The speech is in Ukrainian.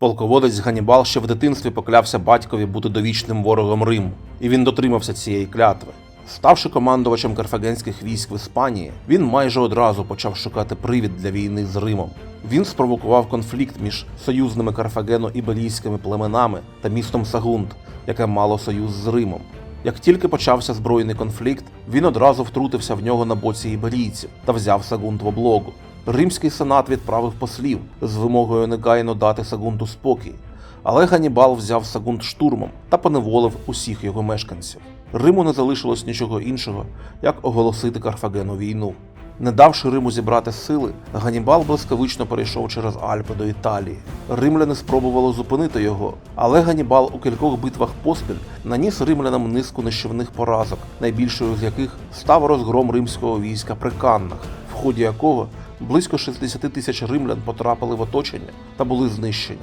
Полководець Ганібал ще в дитинстві поклявся батькові бути довічним ворогом Риму, і він дотримався цієї клятви. Ставши командувачем карфагенських військ в Іспанії, він майже одразу почав шукати привід для війни з Римом. Він спровокував конфлікт між союзними карфагено-іберійськими племенами та містом Сагунт, яке мало союз з Римом. Як тільки почався збройний конфлікт, він одразу втрутився в нього на боці іберійців та взяв Сагунт в облогу. Римський сенат відправив послів з вимогою негайно дати Сагунту спокій, але Ганібал взяв Сагунт штурмом та поневолив усіх його мешканців. Риму не залишилось нічого іншого, як оголосити Карфагену війну. Не давши Риму зібрати сили, Ганібал блискавично перейшов через Альпи до Італії. Римляни спробували зупинити його, але Ганібал у кількох битвах поспіль наніс римлянам низку нищівних поразок, найбільшою з яких став розгром римського війська при Каннах, в ході якого близько 60 тисяч римлян потрапили в оточення та були знищені.